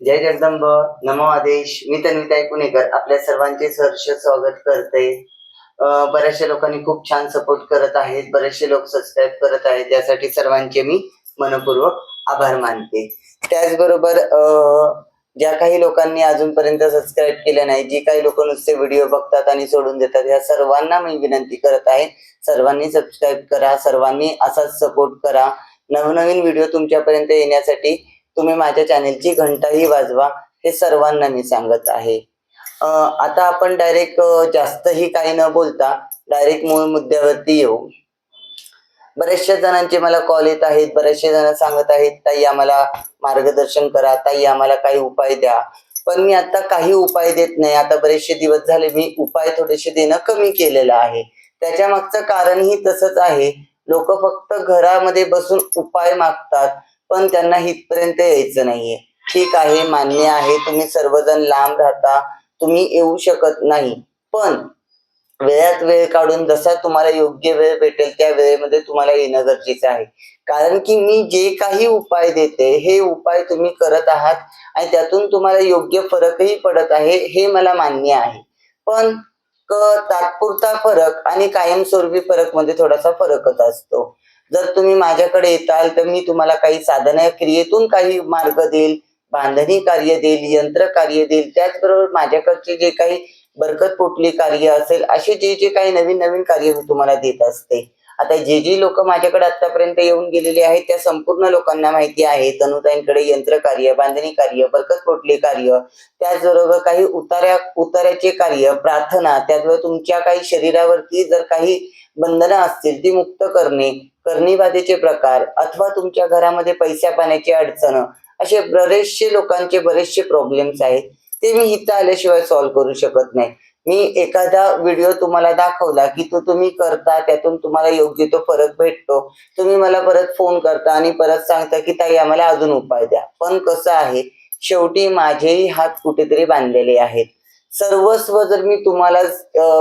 जय जगदंब. नमो आदेश. मी तन्विताई पुणेकर आपल्या सर्वांचे सहर्ष स्वागत करते. बऱ्याचशा लोकांनी खूप छान सपोर्ट करत आहेत. बरेचसे लोक सबस्क्राईब करत आहेत. त्यासाठी सर्वांचे मी मनपूर्वक आभार मानते. त्याचबरोबर ज्या काही लोकांनी अजूनपर्यंत सबस्क्राईब केलं नाही जी काही लोक नुसते व्हिडिओ बघतात आणि सोडून देतात या सर्वांना मी विनंती करत आहे. सर्वांनी सबस्क्राईब करा. सर्वांनी असाच सपोर्ट करा. नवनवीन व्हिडिओ तुमच्यापर्यंत येण्यासाठी तुम्ही माझ्या चॅनेलची घंटाही वाजवा हे सर्वांना मी सांगत आहे. आता आपण डायरेक्ट जास्तही काही न बोलता डायरेक्ट मूळ मुद्द्यावरती येऊ. बऱ्याचशा जणांचे मला कॉल येत आहेत बरेचसे जण सांगत आहेत ताई आम्हाला मार्गदर्शन करा ताई आम्हाला काही उपाय द्या. पण मी आता काही उपाय देत नाही. आता बरेचसे दिवस झाले मी उपाय थोडेसे देणं कमी केलेलं आहे. त्याच्या मागचं कारणही तसंच आहे. लोक फक्त घरामध्ये बसून उपाय मागतात. पण त्यांना इथपर्यंत यायचं नाहीये. ठीक आहे मान्य आहे तुम्ही सर्वजण लांब राहता तुम्ही येऊ शकत नाही. पण वेळात वेळ काढून जसा तुम्हाला योग्य वेळ भेटेल त्या वेळेमध्ये तुम्हाला येणं गरजेचं आहे. कारण की मी जे काही उपाय देते हे उपाय तुम्ही करत आहात आणि त्यातून तुम्हाला योग्य फरकही पडत आहे हे मला मान्य आहे. पण तात्पुरता फरक आणि कायमस्वरूपी फरकमध्ये थोडासा फरकच असतो. जर तुम्ही माझ्याकडे येताल तर मी तुम्हाला काही साधना क्रियेतून काही मार्ग देईल बांधणी कार्य देईल यंत्र कार्य देईल. त्याचबरोबर माझ्याकडचे जे काही बरकत पोटली कार्य असेल असे जे जे काही नवीन नवीन कार्य मी तुम्हाला देत असते. आता जे जे लोक माझ्याकडे आतापर्यंत येऊन गेलेले आहेत त्या संपूर्ण लोकांना माहिती आहे तनुताईंकडे यंत्र कार्य बांधणी कार्य बरकत पोटले कार्य त्याचबरोबर काही उतार्या उतार्याचे कार्य प्रार्थना त्याचबरोबर तुमच्या काही शरीरावरती जर काही बंधनं असतील ती मुक्त करणे करणीबाधेचे प्रकार अथवा तुमच्या घरामध्ये पैसा पाण्याची अडचण असे बरेचसे लोकांचे बरेचसे प्रॉब्लेम्स आहेत. ते मी इथं आल्याशिवाय सॉल्व्ह करू शकत नाही. मी एखादा व्हिडिओ तुम्हाला दाखवला की तो तुम्ही करता त्यातून तुम्हाला योग्य तो फरक भेटतो. तुम्ही मला परत फोन करता आणि परत सांगता की ताई आम्हाला अजून उपाय द्या. पण कसं आहे शेवटी माझेही हात कुठेतरी बांधलेले आहेत. सर्वस्व जर मी तुम्हाला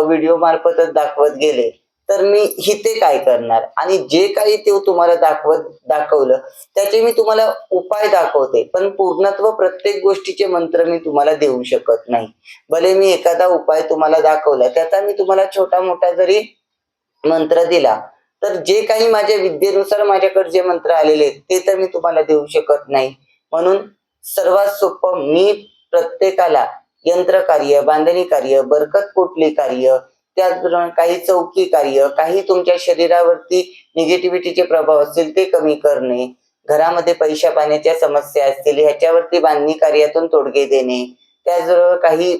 व्हिडिओ मार्फतच दाखवत गेले तर मी हिते काय करणार? आणि जे काही ते तुम्हाला दाखवत दाखवलं त्याचे मी तुम्हाला उपाय दाखवते. पण पूर्णत्व प्रत्येक गोष्टीचे मंत्र मी तुम्हाला देऊ शकत नाही. भले मी एखादा उपाय तुम्हाला दाखवला त्याचा मी तुम्हाला छोटा मोठा जरी मंत्र दिला तर जे काही माझ्या विद्येनुसार माझ्याकडे जे मंत्र आलेले आहेत ते तर मी तुम्हाला देऊ शकत नाही. म्हणून सर्वात सोपं मी प्रत्येकाला यंत्र कार्य बांधणी कार्य बरकत कुठली कार्य त्याचप्रमाणे काही चौकी कार्य काही तुमच्या शरीरावरती निगेटिव्हिटीचे प्रभाव असतील ते कमी करणे घरामध्ये पैशा पाण्याच्या समस्या असतील ह्याच्यावरती बांधणी कार्यातून तोडगे देणे त्याचबरोबर काही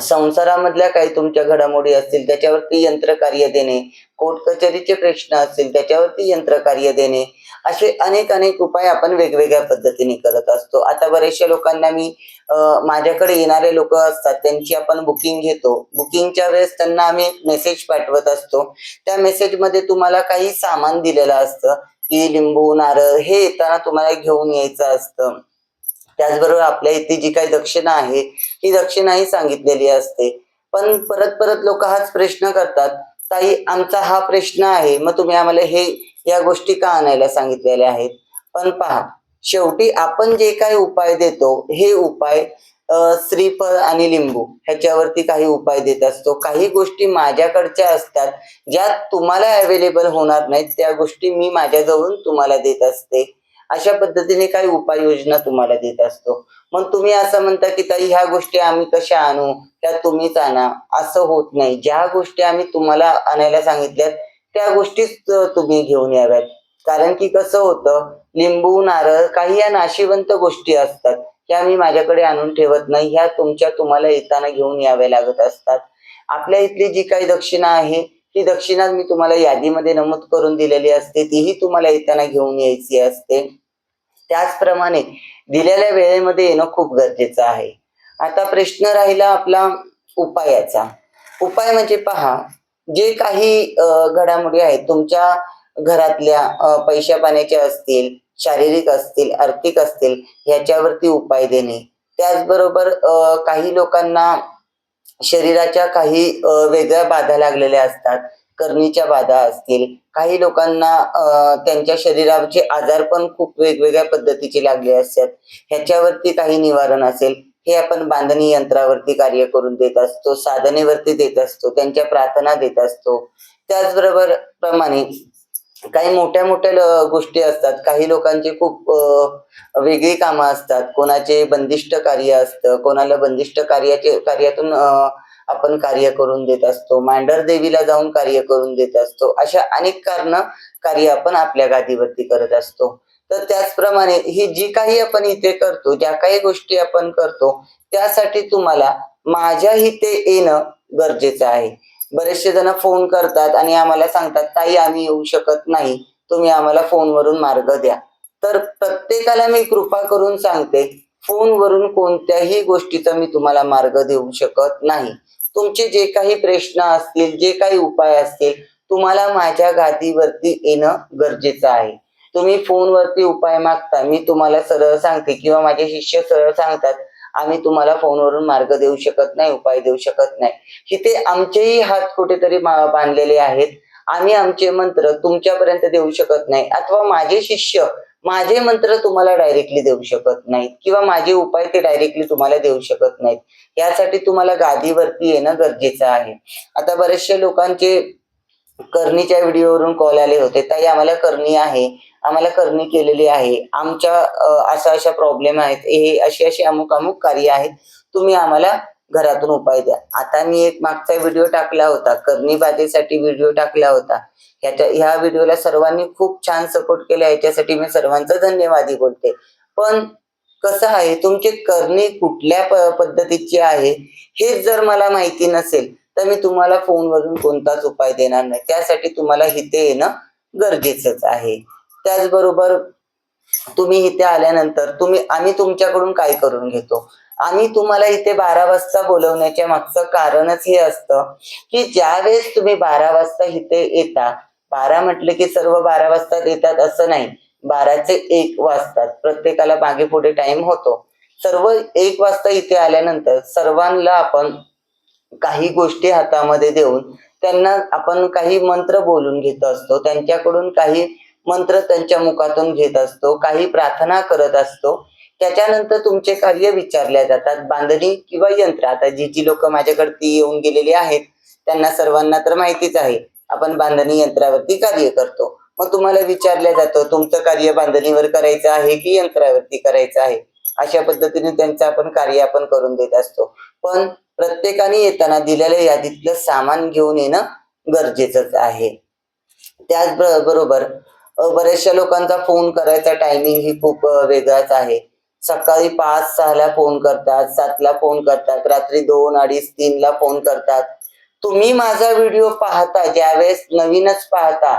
संसारामधल्या काही तुमच्या घडामोडी असतील त्याच्यावरती यंत्र कार्य देणे कोर्ट कचेरीचे प्रश्न असतील त्याच्यावरती यंत्र कार्य देणे असे अनेक अनेक उपाय आपण वेगवेगळ्या पद्धतीने करत असतो. आता बऱ्याचशा लोकांना मी माझ्याकडे येणारे लोक असतात त्यांची आपण बुकिंग घेतो. बुकिंगच्या वेळेस त्यांना आम्ही मेसेज पाठवत असतो. त्या मेसेजमध्ये तुम्हाला काही सामान दिलेलं असतं की लिंबू नारळ हे येताना तुम्हाला घेऊन यायचं असतं. त्याचबरोबर आपल्या इथे जी काही दक्षिणा आहे ती दक्षिणाही सांगितलेली असते. पण परत परत लोक हाच प्रश्न करतात ताई आमचा हा प्रश्न आहे मग तुम्ही आम्हाला हे या गोष्टी का आणायला सांगितलेल्या आहेत? पण पहा शेवटी आपण जे काही उपाय देतो हे उपाय श्रीफळ आणि लिंबू ह्याच्यावरती काही उपाय देत असतो. काही गोष्टी माझ्याकडच्या असतात ज्या तुम्हाला अवेलेबल होणार नाहीत त्या गोष्टी मी माझ्याजवळून तुम्हाला देत असते. अशा पद्धतीने काही उपाययोजना तुम्हाला देत असतो. मग तुम्ही असं म्हणता की ताई ह्या गोष्टी आम्ही कशा आणू? त्या तुम्हीच आणा. असं होत नाही. ज्या गोष्टी आम्ही तुम्हाला आणायला सांगितल्यात त्या गोष्टीच तुम्ही घेऊन याव्यात. कारण की कसं होतं लिंबू नारळ काही या नाशिवंत गोष्टी असतात. त्या मी माझ्याकडे आणून ठेवत नाही ह्या तुमच्या तुम्हाला येताना घेऊन याव्या लागत असतात. आपल्या इथली जी काही दक्षिणा आहे ती दक्षिणा मी तुम्हाला यादीमध्ये नमूद करून दिलेली असते तीही तुम्हाला येताना घेऊन यायची असते. त्याचप्रमाणे दिलेल्या वेळेमध्ये येणं खूप गरजेचं आहे. आता प्रश्न राहिला आपला उपायाचा. उपाय म्हणजे पहा जे काही घडामोडी आहेत तुमच्या घरातल्या पैशा पाण्याच्या असतील शारीरिक असतील आर्थिक असतील ह्याच्यावरती उपाय देणे. त्याचबरोबर काही लोकांना शरीराच्या काही वेगळ्या बाधा लागलेल्या असतात करणीच्या बाधा असतील. काही लोकांना त्यांच्या शरीराचे आजार पण खूप वेगवेगळ्या पद्धतीचे लागले असतात. ह्याच्यावरती काही निवारण असेल हे आपण बांधणी यंत्रावरती कार्य करून देत असतो साधनेवरती देत असतो त्यांच्या प्रार्थना देत असतो. त्याचबरोबर प्रमाणे काही मोठ्या मोठ्या गोष्टी असतात. काही लोकांची खूप वेगळी कामं असतात. कोणाचे बंदिष्ट कार्य असतं कोणाला बंदिष्ट कार्याचे कार्यातून आपण कार्य करून देत असतो. मांडर देवीला जाऊन कार्य करून देत असतो. अशा अनेक कारण कार्य आपण आपल्या गादीवरती करत असतो. तर त्याचप्रमाणे ही जी काही आपण इथे करतो ज्या काही गोष्टी आपण करतो त्यासाठी तुम्हाला माझ्या इथे येणं गरजेचं आहे. बरेचसे जण फोन करतात आणि आम्हाला सांगतात ताई आम्ही येऊ शकत नाही. तुम्ही आम्हाला फोनवरून मार्ग द्या. तर प्रत्येकाला मी कृपा करून सांगते फोनवरून कोणत्याही गोष्टीचा मी तुम्हाला मार्ग देऊ शकत नाही. तुमचे जे काही प्रश्न असतील जे काही उपाय असतील तुम्हाला माझ्या गादीवरती येणं गरजेचं आहे. तुम्ही फोनवरती उपाय मागता. मी तुम्हाला सरळ सांगते किंवा माझे शिष्य सरळ सांगतात आम्ही तुम्हाला फोनवरून मार्ग देऊ शकत नाही उपाय देऊ शकत नाही. इथे आमचेही हात कुठेतरी बांधलेले आहेत. आम्ही आमचे मंत्र तुमच्यापर्यंत देऊ शकत नाही अथवा माझे शिष्य माझे मंत्र तुम्हाला डायरेक्टली देऊ शकत नाहीत किंवा माझे उपाय ते डायरेक्टली तुम्हाला देऊ शकत नाहीत. यासाठी तुम्हाला गादीवरती येणं गरजेचं आहे. आता बरेचशे लोकांचे करणीच्या व्हिडिओवरून कॉल आले होते. ताई आम्हाला करणी आहे. आम्हाला करणी केलेली आहे. आमच्या अशा अशा प्रॉब्लेम आहेत. हे अशी अशी अमुक अमुक कार्य आहेत. तुम्ही आम्हाला घरातून उपाय द्या. आता मी एक मागचा व्हिडिओ टाकला होता. करणी बाधेसाठी व्हिडिओ टाकला होता. ह्याच्या ह्या व्हिडिओला सर्वांनी खूप छान सपोर्ट केला. याच्यासाठी मी सर्वांचा धन्यवादी बोलते. पण कसं आहे तुमची करणी कुठल्या पद्धतीची आहे हेच जर मला माहिती नसेल तर मी तुम्हाला फोनवरून कोणताच उपाय देणार नाही. त्यासाठी तुम्हाला इथे येणं गरजेचंच आहे. त्याचबरोबर तुम्ही इथे आल्यानंतर तुम्ही आम्ही तुमच्याकडून काय करून घेतो? आम्ही तुम्हाला इथे बारा वाजता बोलवण्याच्या मागचं कारणच हे असतं की ज्यावेळेस तुम्ही बारा वाजता इथे येता बारा म्हटले की सर्व बारा वाजता येतात असं नाही. बाराचे एक वाजतात. प्रत्येकाला मागे पुढे टाइम होतो. सर्व एक वाजता इथे आल्यानंतर सर्वांना आपण काही गोष्टी हातामध्ये देऊन त्यांना आपण काही मंत्र बोलून घेत असतो. त्यांच्याकडून काही मंत्र त्यांच्या मुखातून घेत असतो काही प्रार्थना करत असतो. त्याच्यानंतर तुमचे कार्य विचारल्या जातात. बांधणी किंवा यंत्र. आता जी जी लोक माझ्याकडती येऊन गेलेली आहेत त्यांना सर्वांना तर माहितीच आहे. आपण बांधणी यंत्रावरती कार्य करतो. मग तुम्हाला विचारलं जातं तुमचं कार्य बांधणीवर करायचं आहे की यंत्रावरती करायचं आहे? अशा पद्धतीने त्यांचं आपण कार्य आपण करून देत असतो. पण प्रत्येकाने येताना दिलेल्या यादीतलं सामान घेऊन येणं गरजेचंच आहे. त्याच बरोबर बऱ्याचशा लोकांचा फोन करायचा टायमिंग ही खूप वेगळाच आहे. सकाळी पाच सहाला फोन करतात सातला फोन करतात रात्री दोन अडीच तीनला फोन करतात. तुम्ही माझा व्हिडिओ पाहता ज्यावेळेस नवीनच पाहता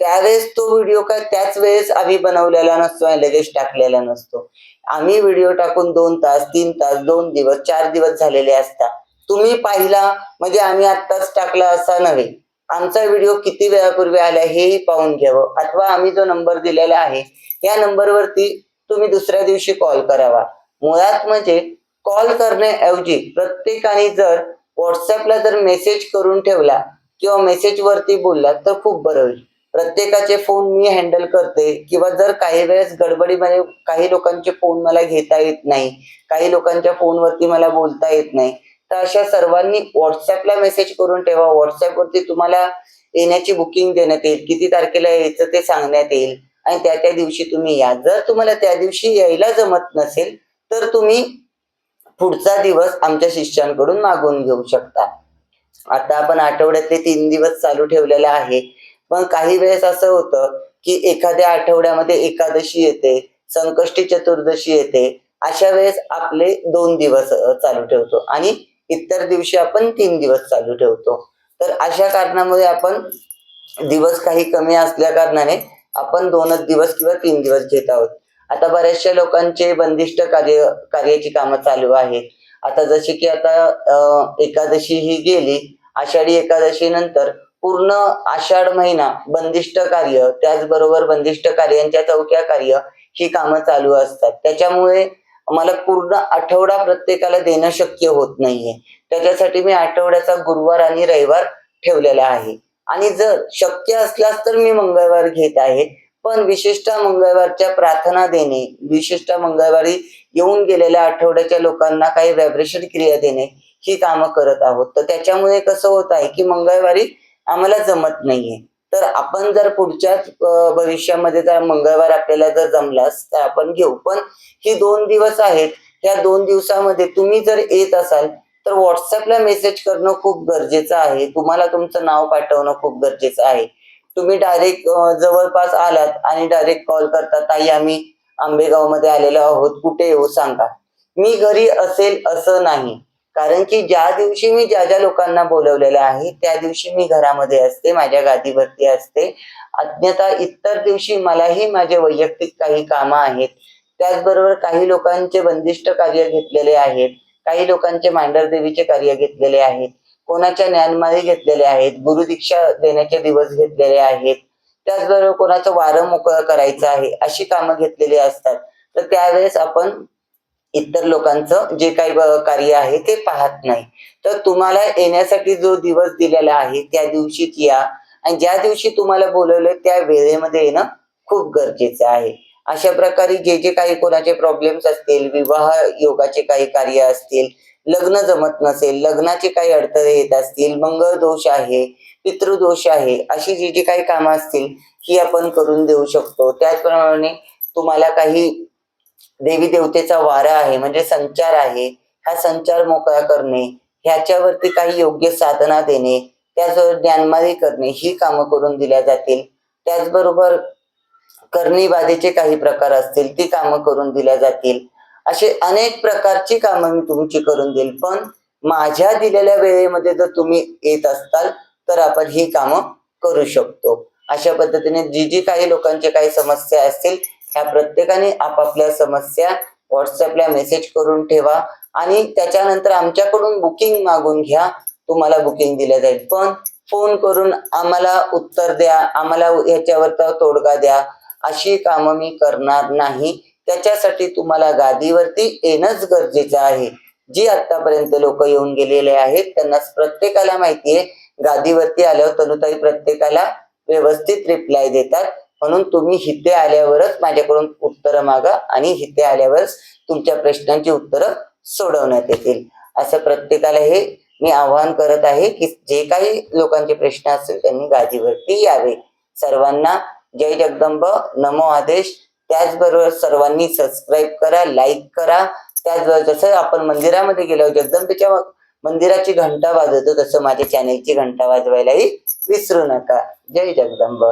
त्यावेळेस तो व्हिडिओ काय त्याच वेळेस आम्ही बनवलेला नसतो आणि लगेच टाकलेला नसतो. आम्ही व्हिडिओ टाकून दोन तास तीन तास दोन दिवस चार दिवस झालेले असतात. तुम्ही पाहिला म्हणजे आम्ही आत्ताच टाकला असा नव्हे. आमचा व्हिडिओ किती वेळापूर्वी आला हेही पाहून घ्यावं. अथवा आम्ही जो नंबर दिलेला आहे या नंबरवरती तुम्ही दुसऱ्या दिवशी कॉल करावा. मुळात म्हणजे कॉल करण्याऐवजी प्रत्येकाने जर व्हॉट्सअपला जर मेसेज करून ठेवला किंवा मेसेज वरती बोलला तर खूप बरं होईल. प्रत्येकाचे फोन मी हँडल करते किंवा जर काही वेळेस गडबडीमध्ये काही लोकांचे फोन मला घेता येत नाही काही लोकांच्या फोनवरती मला बोलता येत नाही तर अशा सर्वांनी व्हॉट्सअपला मेसेज करून ठेवा. व्हॉट्सअपवरती तुम्हाला येण्याची बुकिंग देण्यात येईल. किती तारखेला यायचं ते सांगण्यात येईल. आणि त्या त्या दिवशी तुम्ही या. जर तुम्हाला त्या दिवशी यायला जमत नसेल तर तुम्ही पुढचा दिवस आमच्या शिष्यांकडून मागवून घेऊ शकता. आता आपण आठवड्यातले तीन दिवस चालू ठेवलेला आहे. पण काही वेळेस असं होतं की एखाद्या आठवड्यामध्ये एकादशी येते संकष्टी चतुर्दशी येते. अशा वेळेस आपले दोन दिवस चालू ठेवतो. आणि इतर दिवशी आपण तीन दिवस चालू ठेवतो. तर अशा कारणामुळे आपण दिवस काही कमी असल्या कारणाने आपण दोनच दिवस किंवा तीन दिवस घेत आहोत. आता बऱ्याचशा लोकांचे बंदिष्ट कार्य कार्याची कामं चालू आहेत. आता जसे की आता एकादशी ही गेली आषाढी एकादशी नंतर पूर्ण आषाढ महिना बंदिष्ट कार्य त्याचबरोबर बंदिष्ट कार्यांच्या चौक्या कार्य ही कामं चालू असतात. त्याच्यामुळे मला पूर्ण आठवडा प्रत्येकाला देणं शक्य होत नाहीये. त्याच्यासाठी मी आठवड्याचा गुरुवार आणि रविवार ठेवलेला आहे. आणि जर शक्य असल्यास तर मी मंगळवार घेत आहे. पण विशिष्ट मंगळवारच्या प्रार्थना देणे विशिष्ट मंगळवारी येऊन गेलेल्या आठवड्याच्या लोकांना काही व्हायब्रेशन क्रिया देणे ही कामं करत आहोत. तर त्याच्यामुळे कसं होत आहे की मंगळवारी आम्हाला जमत नाहीये. तर आपण जर पुढच्याच भविष्यामध्ये जर मंगळवार आपल्याला जर जमलास तर आपण घेऊ. पण ही दोन दिवस आहेत. या दोन दिवसामध्ये तुम्ही जर येत असाल तर व्हॉट्सअपला मेसेज करणं खूप गरजेचं आहे. तुम्हाला तुमचं नाव पाठवणं खूप गरजेचं आहे. तुम्ही डायरेक्ट जवळपास आलात आणि डायरेक्ट कॉल करता ताई आम्ही आंबेगावमध्ये आलेलो आहोत. कुठे येऊ? सांगा. मी घरी असेल असं नाही. कारण की ज्या दिवशी मी ज्या ज्या लोकांना बोलवलेलं आहे त्या दिवशी मी घरामध्ये असते माझ्या गादीवरती असते. अन्यथा इतर दिवशी मलाही माझे वैयक्तिक काही कामं आहेत. त्याचबरोबर काही लोकांचे बंदिष्ट कार्य घेतलेले आहेत. काही लोकांचे मांडर देवीचे कार्य घेतलेले आहेत. कोणाच्या ज्ञानमाळी घेतलेले आहेत. गुरुदीक्षा देण्याचे दिवस घेतलेले आहेत. त्याचबरोबर कोणाचं वारं मोकळं करायचं आहे अशी कामं घेतलेली असतात. तर त्यावेळेस आपण इतर लोकांचं जे काही कार्य आहे ते पाहत नाही. तर तुम्हाला येण्यासाठी जो दिवस दिलेला आहे त्या दिवशीच या. आणि ज्या दिवशी तुम्हाला बोलवलं त्या वेळेमध्ये येणं खूप गरजेचं आहे. अशा प्रकारे जे जे काही कोणाचे प्रॉब्लेम्स असतील विवाह योगाचे काही कार्य असतील लग्न जमत नसेल लग्नाचे काही अडथळे येत असतील मंगळ दोष आहे पितृदोष आहे अशी जी जी काही कामं असतील ही आपण करून देऊ शकतो. त्याचप्रमाणे तुम्हाला काही देवी देवतेचा वारा आहे म्हणजे संचार आहे हा संचार मोकळा करणे ह्याच्यावरती काही योग्य साधना देणे त्याचबरोबर ज्ञानमारी करणे ही कामं करून दिल्या जातील. त्याचबरोबर करणीबाधेचे काही प्रकार असतील ती कामं करून दिल्या जातील. असे अनेक प्रकारची कामं मी तुमची करून देईल पण माझ्या दिलेल्या वेळेमध्ये जर तुम्ही येत असताल तर आपण ही कामं करू शकतो. अशा पद्धतीने जी जी काही लोकांचे काही समस्या असतील ह्या प्रत्येकाने आपापल्या समस्या व्हॉट्सअपला मेसेज करून ठेवा आणि त्याच्यानंतर आमच्याकडून बुकिंग मागून घ्या. तुम्हाला बुकिंग दिलं जाईल. पण फोन करून आम्हाला उत्तर द्या. आम्हाला ह्याच्यावरचा तोडगा द्या. अशी कामं मी करणार नाही. त्याच्यासाठी तुम्हाला गादीवरती येणंच गरजेचं आहे. जी आतापर्यंत लोक येऊन गेलेले आहेत त्यांना प्रत्येकाला माहितीये गादीवरती आल्यावर तनुताई प्रत्येकाला व्यवस्थित रिप्लाय देतात. म्हणून तुम्ही हिते आल्यावरच माझ्याकडून उत्तरं मागा आणि हिते आल्यावरच तुमच्या प्रश्नांची उत्तरं सोडवण्यात येतील. असं प्रत्येकाला हे मी आवाहन करत आहे की जे काही लोकांचे प्रश्न असतील त्यांनी गादीवरती यावे. सर्वांना जय जगदंब नमो आदेश. त्याचबरोबर सर्वांनी सबस्क्राईब करा लाईक करा. त्याचबरोबर जसं आपण मंदिरामध्ये गेलो जगदंबेच्या मंदिराची घंटा वाजवतो तसं माझ्या चॅनेलची घंटा वाजवायलाही विसरू नका. जय जगदंब.